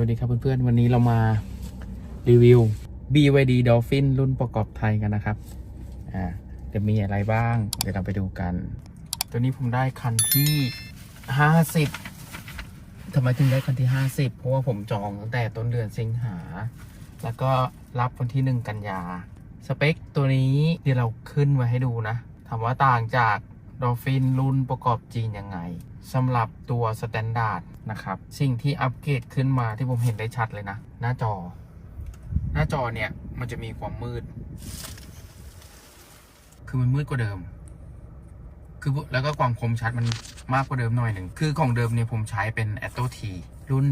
วัสดีครับเพื่อนๆ วันนี้เรามารีวิว BYD Dolphin รุ่นประกอบไทยกันนะครับ อ่าจะมีอะไรบ้าง เดี๋ยวเราไปดูกัน ตัวนี้ผมได้คันที่50ทำไมถึงได้คันที่50เพราะว่าผมจองตั้งแต่ต้นเดือนสิงหา แล้วก็รับวันที่1กันยา สเปคตัวนี้เดี๋ยวเราขึ้นไว้ให้ดูนะ ถามว่าต่างจาก Dolphin รุ่นประกอบจีนยังไงสำหรับตัวสแตนดาร์ด นะครับ สิ่งที่อัปเกรดขึ้นมาที่ผมเห็นได้ชัดเลยนะ หน้าจอ หน้าจอเนี่ยมันจะมีความมืด คือมันมืดกว่าเดิม คือแล้วก็ความคมชัดมันมากกว่าเดิมหน่อยหนึ่ง คือของเดิมเนี่ยผมใช้เป็น a t o T รุ่น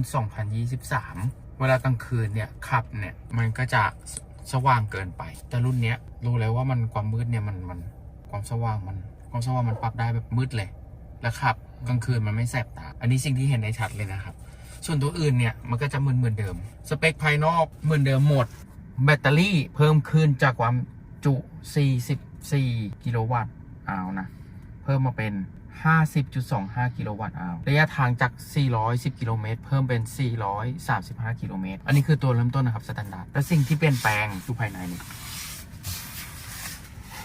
2023 เวลากลางคืนเนี่ยขับเนี่ยมันก็จะสสว่างเกินไป แต่รุ่นเนี้ยรู้แล้วว่ามันความมืดเนี่ยมันมันความสว่างมันความสว่างมันปรับได้แบบมืดเลย แล้วขับ กลางคืนมันไม่แสบตา อันนี้สิ่งที่เห็นได้ชัดเลยนะครับ ส่วนตัวอื่นเนี่ยมันก็จะเหมือนเหมือนเดิม สเปคภายนอกเหมือนเดิมหมด แบตเตอรี่เพิ่มขึ้นจากความจุ 44 กิโลวัตต์อานะ เพิ่มมาเป็น 50.25 กิโลวัตต์อาระยะทางจาก 410 กิโลเมตร เพิ่มเป็น 435 กิโลเมตร อันนี้คือตัวเริ่มต้นนะครับสแตนดาร์ด และสิ่งที่เปลี่ยนแปลงอยู่ภายในนี่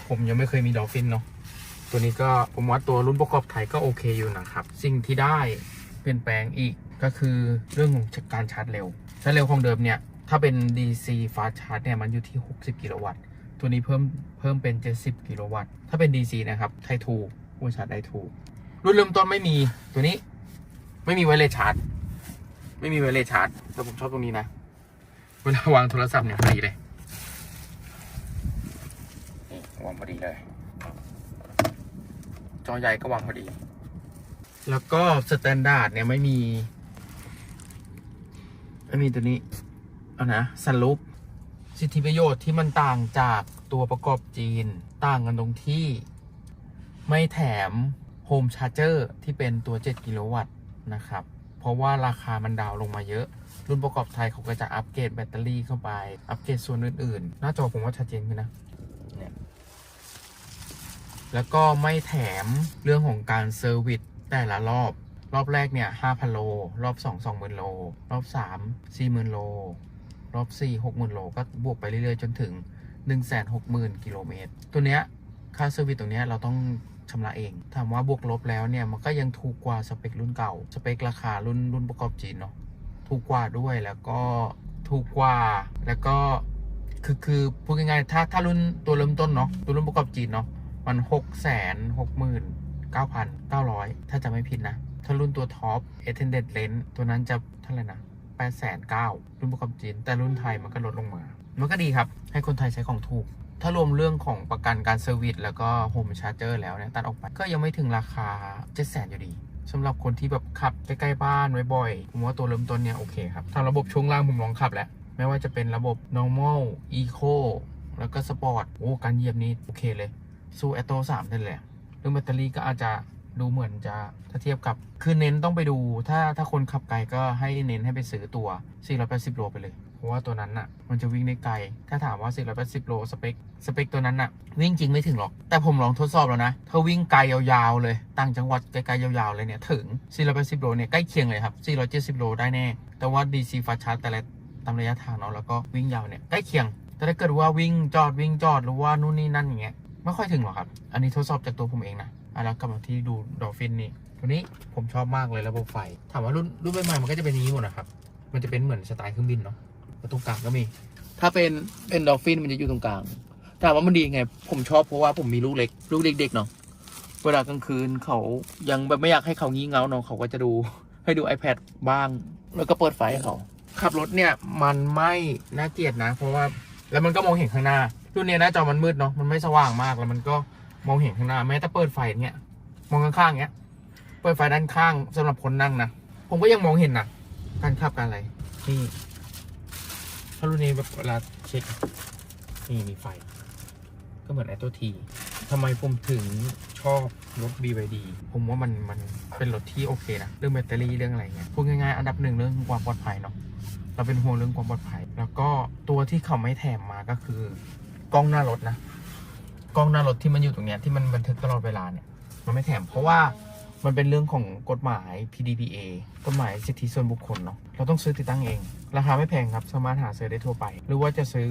ผมยังไม่เคยมีดอลฟินเนาะ ตัวนี้ก็ผมว่าตัวรุ่นประกอบไทยก็โอเคอยู่นะครับ สิ่งที่ได้เปลี่ยนแปลงอีกก็คือเรื่องของการชาร์จเร็วชาร์จเร็วของเดิมเนี่ย ถ้าเป็น DC fast charge เนี่ยมันอยู่ที่ 60 กิโลวัตต์ ตัวนี้เพิ่มเพิ่มเป็น 70 กิโลวัตต์ ถ้าเป็น DC นะครับไททูผู้ชาร์จได้ถูกรุ่นเริ่มต้นไม่มีตัวนี้ ไม่มีไวเลสชาร์จ ไม่มีไวเลสชาร์จแต่ผมชอบตรงนี้นะเวลาวางโทรศัพท์เนี่ยพอดีเลยนี่วางพอดีเลย จอใหญ่ก็วางพอดี แล้วก็สแตนดาร์ดเนี่ยไม่มี ไม่มีตัวนี้ เอานะสันลุปสิทธิประโยชน์ที่มันต่างจากตัวประกอบจีนต่างกันตรงที่ไม่แถมโฮมชาร์เจอร์ที่เป็นตัว 7 กิโลวัตต์นะครับ เพราะว่าราคามันดาวน์ลงมาเยอะ รุ่นประกอบไทยเขาก็จะอัปเกรดแบตเตอรี่เข้าไป อัปเกรดส่วนอื่นๆ หน้าจอผมว่าชัดเจนขึ้นนะ แล้วก็ไม่แถมเรื่องของการเซอร์วิสแต่ละรอบ รอบแรกเนี่ย5,000โล รอบ2 20,000โล รอบ3 40,000โล รอบ4 60,000โล ก็บวกไปเรื่อยๆ จนถึง160,000กิโลเมตร ตัวเนี้ยค่าเซอร์วิสตรงเนี้ยเราต้องชำระเอง ถามว่าบวกลบแล้วเนี่ย มันก็ยังถูกกว่าสเปครุ่นเก่า สเปคราคารุ่นรุ่นประกอบจีนเนาะ ถูกกว่าด้วยแล้วก็ถูกกว่า แล้วก็คือคือพูดง่ายๆ ถ้าถ้ารุ่นตัวเริ่มต้นเนาะ ตัวรุ่นประกอบจีนเนาะ มันหกแสนหกหมื่นเก้าพันเก้าร้อยถ้าจะไม่ผิดนะ ถ้ารุ่นตัวท็อป Attended Lens ตัวนั้นจะเท่าไหร่นะแปดแสนเก้ารุ่นประกอบจีน แต่รุ่นไทยมันก็ลดลงมา มันก็ดีครับ ให้คนไทยใช้ของถูก ถ้ารวมเรื่องของประกันการเซอร์วิสแล้วก็โฮมชาร์เจอร์แล้วเนี่ยตัดออกไป ก็ยังไม่ถึงราคา7 0 0 0 0อยู่ดีสำหรับคนที่แบบขับใกล้ๆบ้านไว้บ่อยผมว่าตัวเริ่มต้นเนี่ยโอเคครับทางระบบช่วงล่างผมลองขับแล้วไม่ว่าจะเป็นระบบ normal eco แล้วก็ sport โอ้การเหยียบนี้โอเคเลย สู้ a t o 3ได้เลยเรื่องแบตเตอรี่ก็อาจจะดูเหมือนจะถ้าเทียบกับ คือเน้นต้องไปดู ถ้าถ้าคนขับไกลก็ให้เน้นให้ไปซื้อตัว 480 โลไปเลย เพราะว่าตัวนั้นน่ะ มันจะวิ่งได้ไกล ถ้าถามว่า 480 โลสเปค สเปคตัวนั้นน่ะ วิ่งจริงไม่ถึงหรอก แต่ผมลองทดสอบแล้วนะ ถ้าวิ่งไกลยาวๆเลย ต่างจังหวัดไกลๆยาวๆเลยเนี่ย ถึง 480 โลเนี่ย ใกล้เคียงเลยครับ 470 โลได้แน่ แต่ว่า DC fast charge แต่ละตามระยะทางเนาะ แล้วก็วิ่งยาวเนี่ย ใกล้เคียง แต่ถ้าเกิดว่าวิ่งจอดวิ่งจอดหรือว่านู่นนี่นั่นอย่างเงี้ย ไม่ค่อยถึงหรอกครับ อันนี้ทดสอบจากตัวผมเองนะอะแล้วกลับมาที่ดูดอฟฟินนี่ตัวนี้ผมชอบมากเลยระบบไฟ ถามว่ารุ่นรุ่นใหม่ๆมันก็จะเป็นอย่างนี้หมดนะครับ มันจะเป็นเหมือนสไตล์เครื่องบินเนาะแล้วตรงกลางก็มี ถ้าเป็นเป็นดอฟฟินมันจะอยู่ตรงกลางถามว่ามันดีไง ผมชอบเพราะว่าผมมีลูกเล็ก ลูกเด็กๆเนาะเวลากลางคืนเขายังแบบไม่อยากให้เขางี่เงาเนาะเขาก็จะดูให้ดู iPad บ้าง แล้วก็เปิดไฟให้เขาขับรถเนี่ยมันไม่น่าเกลียดนะ เพราะว่าแล้วมันก็มองเห็นข้างหน้า รุ่นเนี้ยหน้าจอมันมืดเนาะมันไม่สว่างมากแล้วมันก็มองเห็นข้างหน้าแม้แต่เปิดไฟเนี่ยมองข้างๆเนี้ยเปิดไฟด้านข้างสำหรับคนนั่งนะผมก็ยังมองเห็นนะการขับการอะไรนี่ถ้ารุ่นนี้แบบเวลาเช็คนี่มีไฟ ก็เหมือนไอตัวทีทำไมผมถึงชอบรถ BYD ผมว่ามันมันเป็นรถที่โอเคนะเรื่องแบตเตอรี่เรื่องอะไรเงี้ยพูดง่ายๆอันดับหนึ่งเรื่องความปลอดภัยเนาะเราเป็นห่วงเรื่องความปลอดภัย แล้วก็ตัวที่เขาไม่แถมมาก็คือ กล้องหน้ารถนะ กล้องหน้ารถที่มันอยู่ตรงเนี้ยที่มันบันทึกตลอดเวลาเนี่ย มันไม่แถมเพราะว่ามันเป็นเรื่องของกฎหมาย PDPA กฎหมายสิทธิส่วนบุคคลเนาะ เราต้องซื้อติดตั้งเอง ราคาไม่แพงครับ สามารถหาซื้อได้ทั่วไป หรือว่าจะซื้อ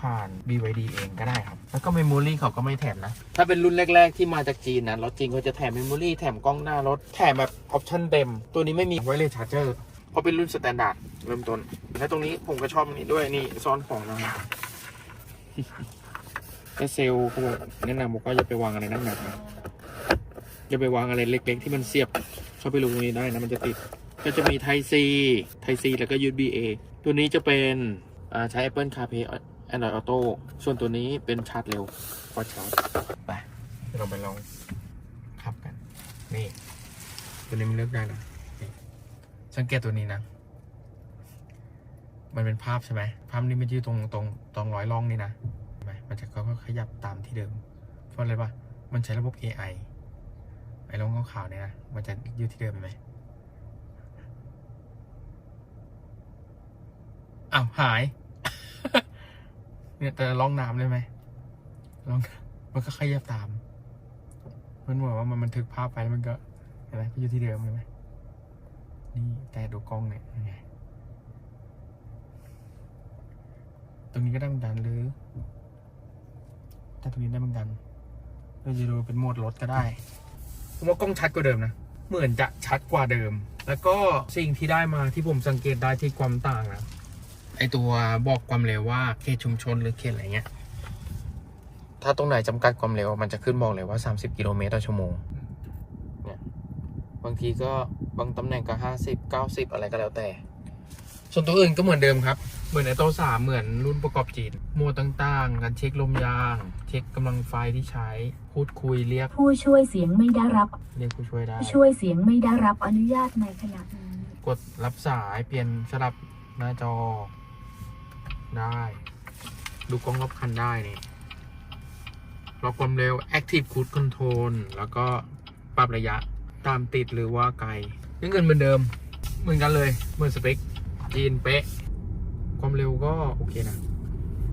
ผ่าน BYD เองก็ได้ครับ แล้วก็เมมโมรี่เขาก็ไม่แถมนะ ถ้าเป็นรุ่นแรก ๆ ที่มาจากจีนนะ รถจีนเขาจะแถมเมมโมรี่แถมกล้องหน้ารถ แถมแบบออปชั่นเต็ม ตัวนี้ไม่มีไวเลสชาร์เจอร์เพราะเป็นรุ่นสแตนดาร์ดเริ่มต้น และตรงนี้ผมก็ชอบนี้ด้วยนี่ซ่อนของนะครับ ก็เซลล์เขาบอกแนะนำบอกว่าอย่าไปวางอะไรนั่นหนักนะอย่าไปวางอะไรเล็ก ๆ ที่มันเสียบเข้าไปลงตรงนี้ได้นะมันจะติด ก็จะมีไทซีไทซีแล้วก็ USB A ตัวนี้จะเป็นใช้ Apple CarPlay Android Auto ส่วนตัวนี้เป็นชาร์จเร็วพอชาร์จไปเราไปลองขับกัน นี่ ตัวนี้มันเลือกได้นะนี่สังเกตตัวนี้นะ มันเป็นภาพใช่ไหมภาพนี้มันอยู่ตรงตรงตรงร้อยล่องนี่นะ มันจะก็ขยับตามที่เดิม เพราะอะไรปะมันใช้ระบบ AI ไอ้ลงข่าวๆเนี่ยนะ มันจะอยู่ที่เดิมไหมอ้าวหาย เนี่ยแต่ล่องน้ำเลยไหมล่องมันก็ขยับตาม มันเหมือนว่ามันบันทึกภาพไปแล้วมันก็เห็นไหมก็อยู่ที่เดิมเห็นไหมนี่แต่ดูกล้องเนี่ยยังไงตรงนี้ก็ได้เหมือนกันหรือ แต่ตรงนี้ได้เหมือนกันเราจะดูเป็นโหมดรถก็ได้ผมว่ากล้องชัดกว่าเดิมนะ เหมือนจะชัดกว่าเดิม แล้วก็สิ่งที่ได้มาที่ผมสังเกตได้ที่ความต่างนะไอตัวบอกความเร็วว่าเขตชุมชนหรือเขตอะไรเงี้ย ถ้าตรงไหนจำกัดความเร็ว มันจะขึ้นบอกเลยว่า 30 กิโลเมตรต่อชั่วโมง เนี่ย บางทีก็บางตำแหน่งก็ 50 90 อะไรก็แล้วแต่ ส่วนตัวอื่นก็เหมือนเดิมครับ เหมือนไอโตสามเหมือนรุ่นประกอบจีนโหมดต่างๆ การเช็คลมยาง เช็คกำลังไฟที่ใช้ พูดคุยเรียก ผู้ช่วยเสียงไม่ได้รับ เรียกผู้ช่วยได้ ผู้ช่วยเสียงไม่ได้รับอนุญาตในขณะนี้ กดรับสายเปลี่ยนสลับหน้าจอ ได้ ดูกล้องรอบคันได้นี่ล็อกความเร็ว Active Cruise Control แล้วก็ปรับระยะตามติดหรือว่าไกลยังเงินเหมือนเดิม เหมือนกันเลยเหมือนสเปค จีนเป๊ะ ความเร็วก็โอเคนะ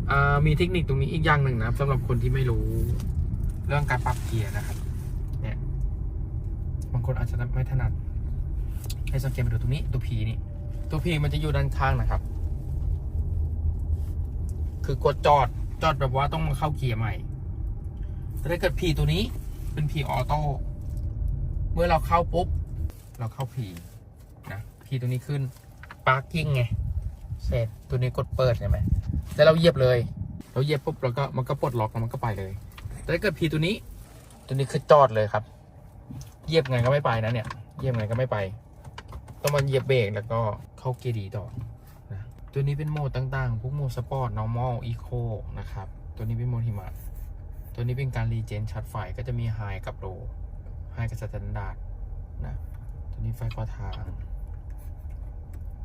อ่ามีเทคนิคตรงนี้อีกอย่างหนึ่งนะสำหรับคนที่ไม่รู้เรื่องการปรับเกียร์นะครับ เนี่ยบางคนอาจจะไม่ถนัด ให้สังเกตมาดูตรงนี้ตัว P นี่ ตัว P มันจะอยู่ด้านข้างนะครับ คือกดจอดจอดแบบว่าต้องมาเข้าเกียร์ใหม่แต่ถ้าเกิด P ตัวนี้เป็น P ออโต้เมื่อเราเข้าปุ๊บ เราเข้า P นะ P ตัวนี้ขึ้น parking ไงเสร็จตัวนี้กดเปิดใช่ไหมแล้วเราเหยียบเลย เราเหยียบปุ๊บเราก็มันก็ปลดล็อกแล้วมันก็ไปเลยแต่ถ้าเกิด P ตัวนี้ ตัวนี้คือจอดเลยครับเหยียบไงก็ไม่ไปนะเนี่ยเหยียบไงก็ไม่ไป ต้องมาเหยียบเบรกแล้วก็เข้าเกียร์ดีต่อนะตัวนี้เป็นโหมดต่างๆ พวกโหมดสปอร์ต normal eco นะครับ ตัวนี้เป็นโหมดหิมะตัวนี้เป็นการรีเจนชาร์จไฟก็จะมีไฮกับโลไฮกับสแตนดาร์ดนะตัวนี้ไฟกว่าทาง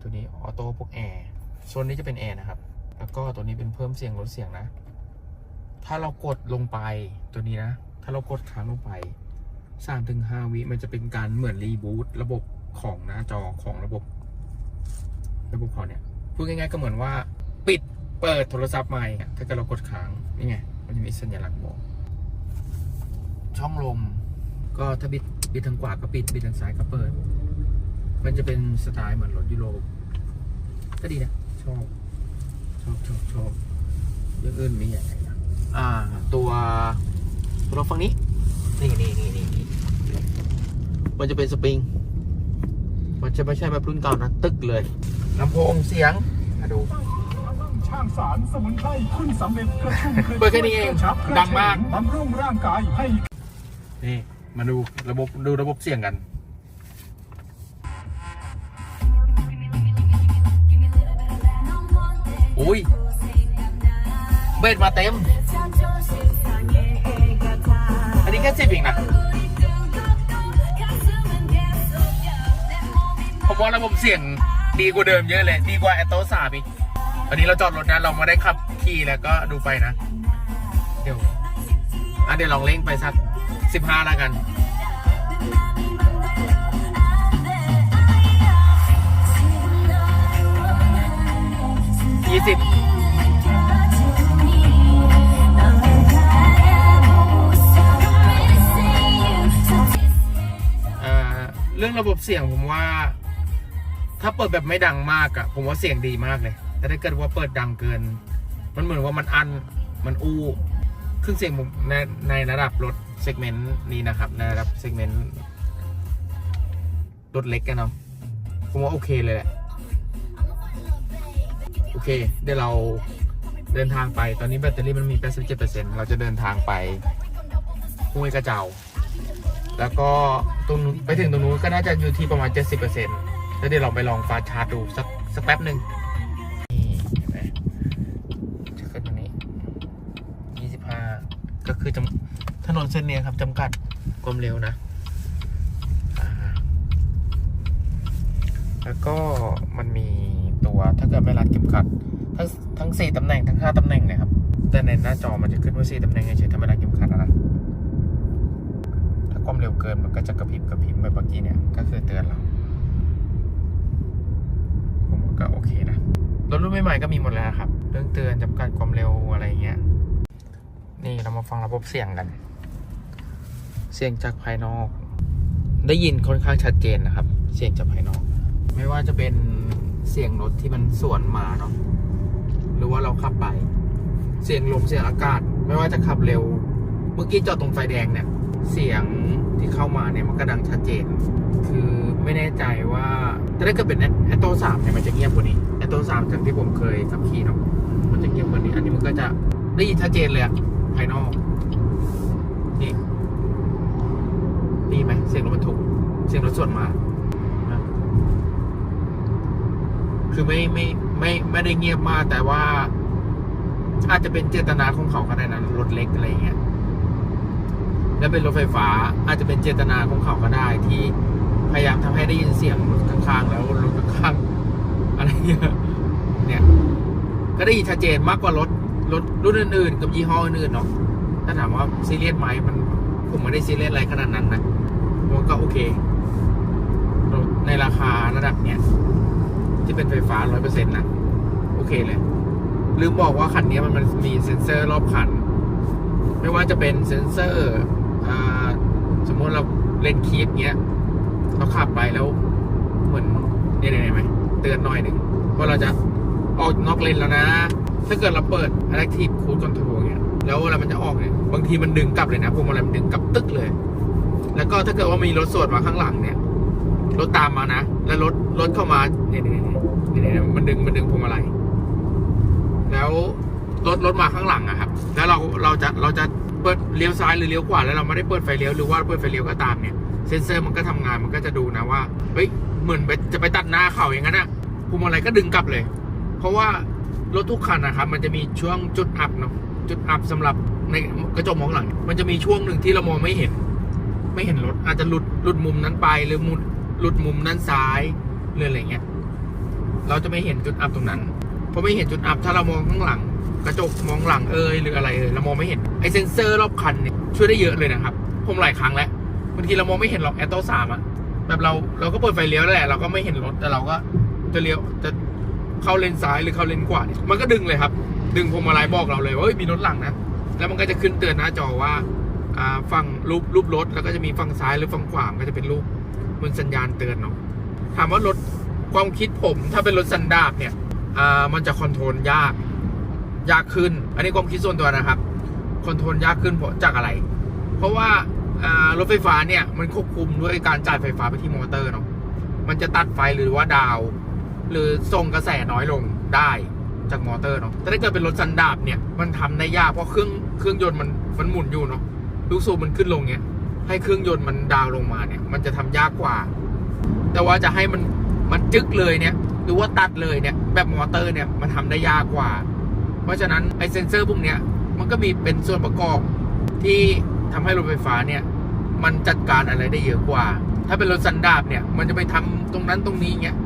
ตัวนี้ออโต้พวกแอร์โซนนี้จะเป็นแอร์นะครับ แล้วก็ตัวนี้เป็นเพิ่มเสียงลดเสียงนะ ถ้าเรากดลงไปตัวนี้นะ ถ้าเรากดค้างลงไปสามถึงห้าวิมันจะเป็นการเหมือนรีบูตระบบของหน้าจอของระบบ ระบบเขาเนี่ยพูดง่ายๆก็เหมือนว่า ปิดเปิดโทรศัพท์ใหม่ ถ้าเกิดเรากดค้างนี่ไง มันจะมีสัญลักษณ์บอก ช่องลม ก็ถ้าบิดบิดทางขวาก็ปิดบิดทางซ้ายก็เปิด มันจะเป็นสไตล์เหมือนรถยุโรปก็ดีนะ ชอบ ชอบชอบชอบอยังอื่นมีอย่างไรนะอ่า ตัวตัวรถฝั่งนี้นี่นี่นี่นี่นี่มันจะเป็นสปริง มันจะไม่ใช่แบบรุ่นเก่านะ ตึกเลยลำโพงเสียงมาดูช่างสารสมุนไพรคุณสำเร็จกระชุ่มกระเปิดแค่นี้เองกระชับกระดังมากเฉงบำรุงร่างกายให้ นี่ มาดูระบบดูระบบเสียงกัน อุ้ยเบสมาเต็ม อันนี้แค่สิบเองนะผมว่าระบบเสียงดีกว่าเดิมเยอะเลย ดีกว่าแอตโตสามอีกอันนี้เราจอดรถนะ เราม่ได้ขับขี่แล้วก็ดูไปนะ เดี๋ยวอะเดี๋ยวลองเล่งไปสักสิบห้าแล้วกัน ยี่สิบอ่ารื่องระบบเสียงผมว่า ถ้าเปิดแบบไม่ดังมากอะผมว่าเสียงดีมากเลย แต่ถ้าเกิดว่าเปิดดังเกิน มันเหมือนว่ามันอันมันอู้เครื่องเสียงผมในในระดับรถเซกเมนต์นี้นะครับ ในระดับเซกเมนต์รถเล็กกันเนาะผมว่าโอเคเลยแหละ โอเค เดี๋ยวเราเดินทางไป ตอนนี้แบตเตอรี่มันมี 87%เราจะเดินทางไปห้วยกระเจ้า แล้วก็ตรงไปถึงตรงนู้นก็น่าจะอยู่ที่ประมาณ 70%แล้วเดี๋ยวเราไปลองฟาชาร์จดูสักสักแป๊บหนึ่งนี่เห็นไหมจะขึ้นตรงนี้ 25 ก็คือจำถนนเส้นเนี้ยครับจำกัดความเร็วนะอ่า แล้วก็มันมีตัวถ้าเกิดไม่รัดเข็มขัด ทั้งทั้งสี่ตำแหน่งทั้งห้าตำแหน่งเลยครับ แต่ในหน้าจอมันจะขึ้นว่าสี่ตำแหน่งเฉยถ้าไม่รัดเข็มขัดอะนะถ้าความเร็วเกินมันก็จะกระพริบกระพริบแบบเมื่อกี้เนี่ยก็คือเตือนเราผมก็โอเคนะรถรุ่นใหม่ๆก็มีหมดแล้วครับ เรื่องเตือนจำกัดความเร็วอะไรเงี้ย นี่เรามาฟังระบบเสียงกัน เสียงจากภายนอก ได้ยินค่อนข้างชัดเจนนะครับ เสียงจากภายนอก ไม่ว่าจะเป็นเสียงรถที่มันสวนมาเนาะหรือว่าเราขับไป เสียงลมเสียงอากาศ ไม่ว่าจะขับเร็ว เมื่อกี้จอดตรงไฟแดงเนี่ย เสียงที่เข้ามาเนี่ยมันก็ดังชัดเจน คือไม่แน่ใจว่าแต่ถ้าเกิดเป็นแอตโตสามเนี่ยมันจะเงียบกว่านี้แอตโตสามจากที่ผมเคยขับขี่เนาะมันจะเงียบกว่านี้ อันนี้มันก็จะได้ยินชัดเจนเลยอะภายนอกนี่นี่ไหมเสียงรถบรรทุกเสียงรถส่วนมานะ คือไม่ไม่ไม่ไม่ได้เงียบมากแต่ว่า อาจจะเป็นเจตนาของเขาก็ได้นะรถเล็กอะไรเงี้ยและเป็นรถไฟฟ้าอาจจะเป็นเจตนาของเขาก็ได้ที่พยายามทำให้ได้ยินเสียงรถข้างๆแล้วรถข้างๆอะไรเงี้ยเนี่ยก็ได้ยินชัดเจนมากกว่ารถรถรุ่นอื่นๆกับยี่ห้ออื่นๆเนาะถ้าถามว่าซีเรียสไหมมันผมไม่ได้ซีเรียสอะไรขนาดนั้นนะผมก็โอเค ในราคาระดับเนี้ย ที่เป็นไฟฟ้าร้อยเปอร์เซ็นต์นะโอเคเลย ลืมบอกว่าคันนี้มันมันมีเซ็นเซอร์รอบคัน ไม่ว่าจะเป็นเซ็นเซอร์สมมติเราเล่นคีฟเงี้ยเราขับไปแล้วเหมือนนี่ยเนี่ยไหมเตือนหน่อยหนึ่งว่าเราจะออกนอกเลนแล้วนะ ถ้าเกิดเราเปิด Active Cruise Control เงี้ยแล้วเวลามันจะออกเนี่ยบางทีมันดึงกลับเลยนะพวงมาลัยมันดึงกลับตึกเลย แล้วก็ถ้าเกิดว่ามีรถสวนมาข้างหลังเนี่ย รถตามมานะ แล้วรถรถเข้ามาเนี่ยเนี่ยเนี่ยมันดึงมันดึงพวงมาลัยแล้วรถรถมาข้างหลังอะครับ แล้วเราเราจะเราจะเปิดเลี้ยวซ้ายหรือเลี้ยวขวาแล้วเราไม่ได้เปิดไฟเลี้ยวหรือว่าเปิดไฟเลี้ยวก็ตามเนี่ยเซ็นเซอร์มันก็ทำงานมันก็จะดูนะว่าเฮ้ยเหมือนไปจะไปตัดหน้าเขาอย่างนั้นอะพวงมาลัยก็ดึงกลับเลย เพราะว่ารถทุกคันนะครับมันจะมีช่วงจุดอับเนาะจุดอับสำหรับในกระจกมองหลัง มันจะมีช่วงหนึ่งที่เรามองไม่เห็น ไม่เห็นรถอาจจะหลุดหลุดมุมนั้นไปหรือมุด หลุดมุมนั้นซ้ายหรืออะไรเงี้ย เราจะไม่เห็นจุดอับตรงนั้น เพราะไม่เห็นจุดอับถ้าเรามองข้างหลัง กระจกมองหลังเอยหรืออะไรเอยเรามองไม่เห็นไอเซนเซอร์รอบคันเนี่ยช่วยได้เยอะเลยนะครับผมหลายครั้งแล้วบางทีเรามองไม่เห็นหรอกแอตโตสามอะแบบเราเราก็เปิดไฟเลี้ยวแล้แหละเราก็ไม่เห็นรถแต่เราก็จะเลี้ยวจะเข้าเลนซ้ายหรือเข้าเลนขวาเนี่ยมันก็ดึงเลยครับ ดึงพวงมาลัยบอกเราเลยว่าเฮ้ยมีรถหลังนะแล้วมันก็จะขึ้นเตือนหน้าจอว่าอ่าฝั่งรูปรูปรถแล้วก็จะมีฝั่งซ้ายหรือฝั่งขวามันก็จะเป็นรูป มันสัญญาณเตือนเนาะถามว่ารถความคิดผมถ้าเป็นรถสันดาปเนี่ยอ่ามันจะคอนโทรลยาก ยากขึ้น อันนี้ความคิดส่วนตัวนะครับคอนโทรลยากขึ้นเพราะจากอะไร เพราะว่ารถไฟฟ้าเนี่ยมันควบคุมด้วยการจ่ายไฟฟ้าไปที่มอเตอร์เนาะมันจะตัดไฟหรือว่าดาว หรือส่งกระแสน้อยลงได้จากมอเตอร์เนาะแต่ถ้าเกิดเป็นรถสันดาปเนี่ยมันทำได้ยากเพราะเครื่องเครื่องยนต์มันมันหมุนอยู่เนาะลูกสูบมันขึ้นลงเนี่ย ให้เครื่องยนต์มันดาวลงมาเนี่ย มันจะทำยากกว่า แต่ว่าจะให้มันมันจึกเลยเนี่ย หรือว่าตัดเลยเนี่ย แบบมอเตอร์เนี่ยมันทำได้ยากกว่า เพราะฉะนั้นไอเซนเซอร์พวกเนี้ยมันก็มีเป็นส่วนประกอบที่ทำให้รถไฟฟ้าเนี่ย มันจัดการอะไรได้เยอะกว่า ถ้าเป็นรถสันดาปเนี่ย มันจะไปทำตรงนั้นตรงนี้เงี้ย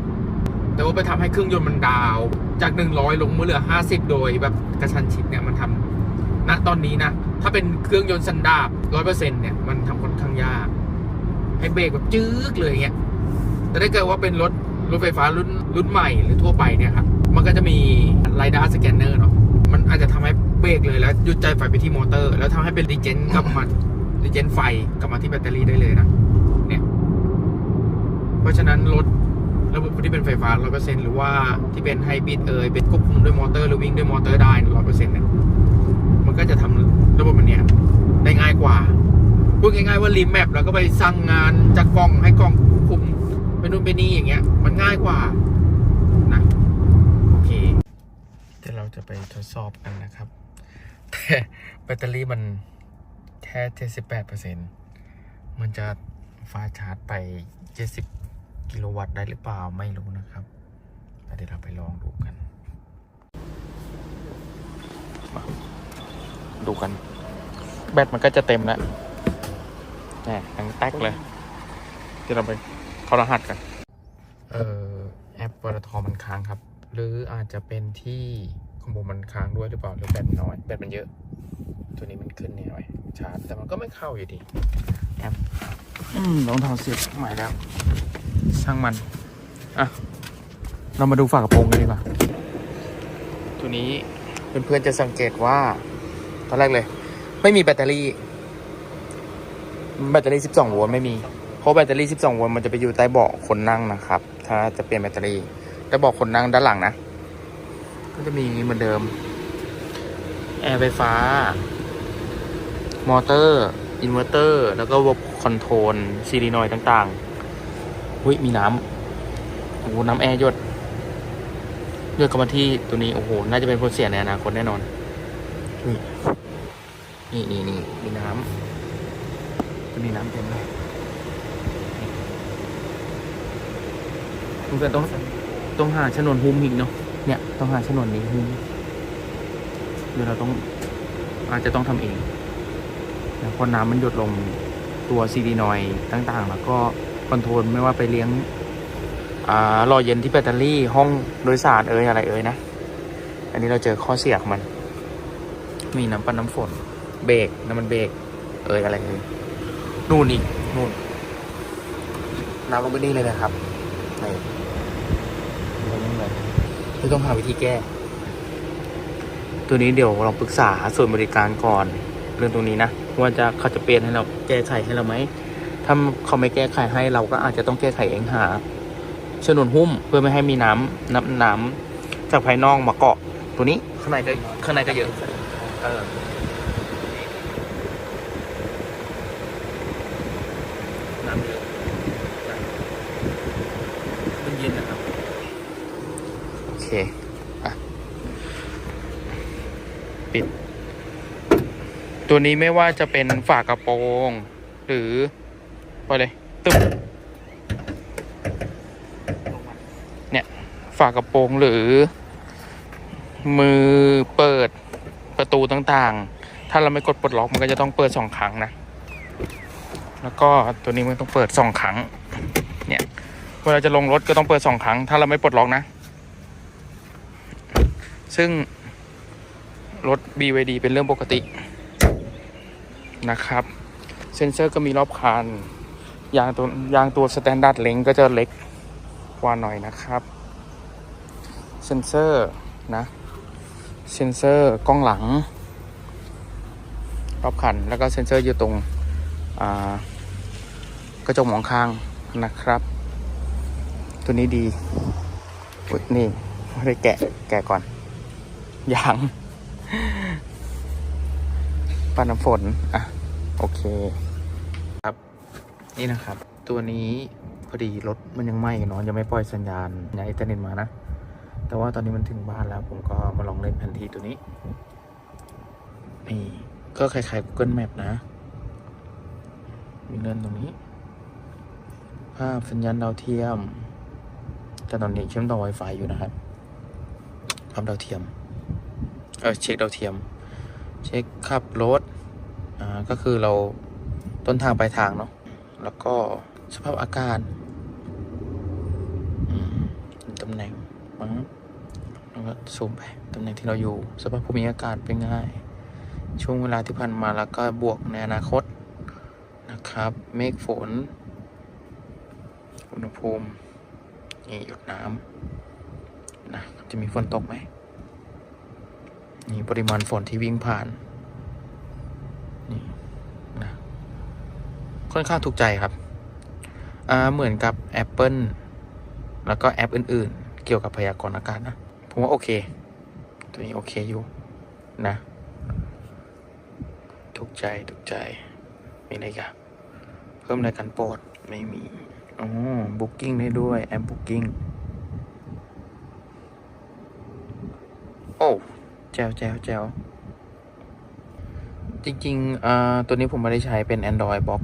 แต่ว่าไปทำให้เครื่องยนต์มันดาว จาก 100 ลงมาเหลือ 50 โดยแบบกระชันชิดเนี่ยมันทำณตอนนี้นะ ถ้าเป็นเครื่องยนต์สันดาป100%เนี่ยมันทำค่อนข้า ยาก ให้เบรกแบบจืดเลยเงี้ย แต่ถ้าเกิดว่าเป็นรถรถไฟฟ้ารุ่นรุ่นใหม่หรือทั่วไปเนี่ยครับ มันก็จะมีไรด้าสแกนเนอร์เนาะ มันอาจจะทำให้เบรกเลยแล้วหยุดใจไฟไปที่มอเตอร์ แล้วทำให้เป็นดีเจนกลับมาดีเจนไฟกลับมาที่แบตเตอรี่ได้เลยนะเนี่ย เพราะฉะนั้นรถระบบที่เป็นไฟฟ้า 100%หรือว่าที่เป็นไฮบริดเอยเป็นควบคุมด้วยมอเตอร์หรือวิ่งด้วยมอเตอร์ได้ 100%เนี่ยมันก็จะทำระบบมันเนี้ยได้ง่ายกว่า พูดง่ายๆว่ารีแมปแล้วก็ไปสั่งงานจากกล้องให้กล้องควบคุมไปนู่นไปนี่อย่างเงี้ย มันง่ายกว่านะโอเคเดี๋ยวเราจะไปทดสอบกันนะครับแต่แบตเตอรี่มันแค่78%มันจะฟ้าชาร์จไป70กิโลวัตต์ได้หรือเปล่าไม่รู้นะครับแต่เดี๋ยวเราไปลองดูกันมาดูกัน แบตมันก็จะเต็มแล้ว แหมทั้งแท็กเลยเดี๋ยวเราไปเข้ารหัสกันเอ่อแอปปตทมันค้างครับ หรืออาจจะเป็นที่คอมโบมันค้างด้วยหรือเปล่าหรือแบตมันน้อยแบตมันเยอะ ตัวนี้มันขึ้นเนี่ยหน่อยชาร์จแต่มันก็ไม่เข้าอยู่ดีแอปอืมรองเท้าเสียบใหม่แล้วช่างมันอะเรามาดูฝากระโปรงกันดีกว่าตัวนี้เพื่อนๆจะสังเกตว่าตอนแรกเลย ไม่มีแบตเตอรี่ แบตเตอรี่ 12 โวลต์ไม่มี เพราะแบตเตอรี่ 12 โวลต์มันจะไปอยู่ใต้เบาะคนนั่งนะครับ ถ้าจะเปลี่ยนแบตเตอรี่ใต้เบาะคนนั่งด้านหลังนะ ก็จะมีเหมือนเดิม แอร์ไฟฟ้า มอเตอร์ อินเวอร์เตอร์ แล้วก็ระบบคอนโทรลซีรีนอยต่างๆหุ้ยมีน้ำโอ้โหน้ำแอร์หยดหยดเข้ามาที่ตัวนี้ โอ้โห น่าจะเป็นผลเสียในอนาคตแน่นอน นี่ นี่นี่มีน้ำ จะมีน้ำเต็มเลยมันก็ต้องต้องหาชนวนหุ้มอีกเนาะเนี่ยต้องหาชนวนนี้หุ้มเดี๋ยเราต้องอาจจะต้องทำเองนะเพราะน้ำมันหยดลงตัวซีดีนอยต่างๆ แล้วก็คอนโทรลไม่ว่าไปเลี้ยงอ่ารอเย็นที่แบตเตอรี่ห้องโดยสารเอ่ยอะไรเอ่ยนะ อันนี้เราเจอข้อเสียของมัน มีน้ำปั้นน้ำฝน เบรกน้ำมันเบรกเอ่ยอะไรเอ่ย นู่นอีกนู่นน้ำลงไปนี่เลยนะครับนี่ลงนี่เลยคือต้องหาวิธีแก้ ตัวนี้เดี๋ยวเราปรึกษาส่วนบริการก่อน เรื่องตรงนี้นะว่าจะเขาจะเปลี่ยนให้เราแก้ไขให้เราไหมถ้าเขาไม่แก้ไขให้เราก็อาจจะต้องแก้ไขเองหาชนวนหุ้มเพื่อไม่ให้มีน้ำน้ำน้ำจากภายนอกมาเกาะตัวนี้ข้างในก็ข้างในก็เยอะเออ น้ำเยอะมันเย็นนะครับ โอเค อะ ปิด ตัวนี้ไม่ว่าจะเป็นฝากระโปรง หรือไปเลยตึ๊บเนี่ยฝากระโปรงหรือ มือเปิดประตูต่างๆ ถ้าเราไม่กดปลดล็อกมันก็จะต้องเปิดสองครั้งนะ แล้วก็ตัวนี้มันต้องเปิดสองครั้ง เนี่ย เวลาจะลงรถก็ต้องเปิดสองครั้ง ถ้าเราไม่ปลดล็อกนะ ซึ่งรถ BYD เป็นเรื่องปกตินะครับ เซนเซอร์ก็มีรอบคันยางตัวยางตัวสแตนดาร์ดเล็งก็จะเล็กกว่าหน่อยนะครับ เซนเซอร์นะ เซนเซอร์กล้องหลัง รอบคัน แล้วก็เซนเซอร์อยู่ตรงกระจกมองข้างนะครับ ตัวนี้ดีนี่ไม่ได้แกะแกะก่อน ยางปันน้ำฝน อะ โอเค ครับ นี่นะครับ ตัวนี้พอดีรถมันยังไหม้อยู่เนาะยังไม่ปล่อยสัญญาณในอินเทอร์เน็ตมานะ แต่ว่าตอนนี้มันถึงบ้านแล้ว ผมก็มาลองเล่นแผนที่ตัวนี้ นี่ ก็คล้ายๆ Google Map นะ มีเลื่อนตรงนี้ ภาพสัญญาณดาวเทียม แต่ตอนนี้เชื่อมต่อ Wi-Fi อยู่นะครับ ภาพดาวเทียม เช็คดาวเทียม เช็คขับรถอ่าก็คือเราต้นทางปลายทางเนาะแล้วก็สภาพอากาศตำแหน่งมั้งแล้วก็ซูมไปตำแหน่งที่เราอยู่ สภาพภูมิอากาศเป็นไงช่วงเวลาที่ผ่านมาแล้วก็บวกในอนาคตนะครับ เมฆฝน อุณหภูมินี่หยดน้ำนะจะมีฝนตกไหม นี่ปริมาณฝนที่วิ่งผ่าน นี่นะค่อนข้างถูกใจครับอ่าเหมือนกับ Apple แล้วก็แอปอื่น ๆ เกี่ยวกับพยากรณ์อากาศนะ ผมว่าโอเค ตัวนี้โอเคอยู่นะ ถูกใจถูกใจ มีอะไรกันเพิ่มรายการโปรดไม่มีอ๋อ Booking ได้ด้วย แอป Booking โอ้ แจวแจวแจวจริงๆตัวนี้ผมไม่ได้ใช้เป็น Android Box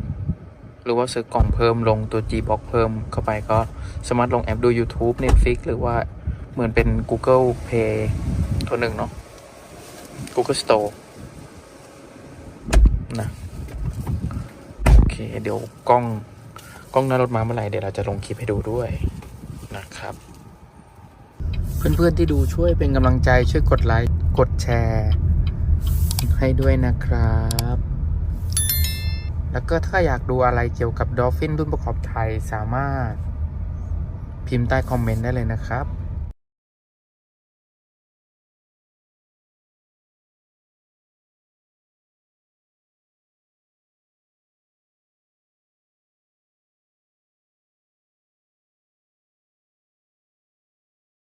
หรือว่าซื้อกล่องเพิ่มลงตัว G Box เพิ่มเข้าไปก็สามารถลงแอปดู YouTube Netflix หรือว่าเหมือนเป็น Google Play ตัวหนึ่งเนาะ Google Store นะโอเค เดี๋ยวกล้องกล้องหน้ารถมาเมื่อไหร่เดี๋ยวเราจะลงคลิปให้ดูด้วยนะครับ เพื่อนๆที่ดูช่วยเป็นกำลังใจช่วยกดไลค์กดแชร์ ให้ด้วยนะครับ แล้วก็ถ้าอยากดูอะไรเกี่ยวกับดอฟฟินรุ่นประกอบไทยสามารถพิมพ์ใต้คอมเมนต์ได้เลยนะครับ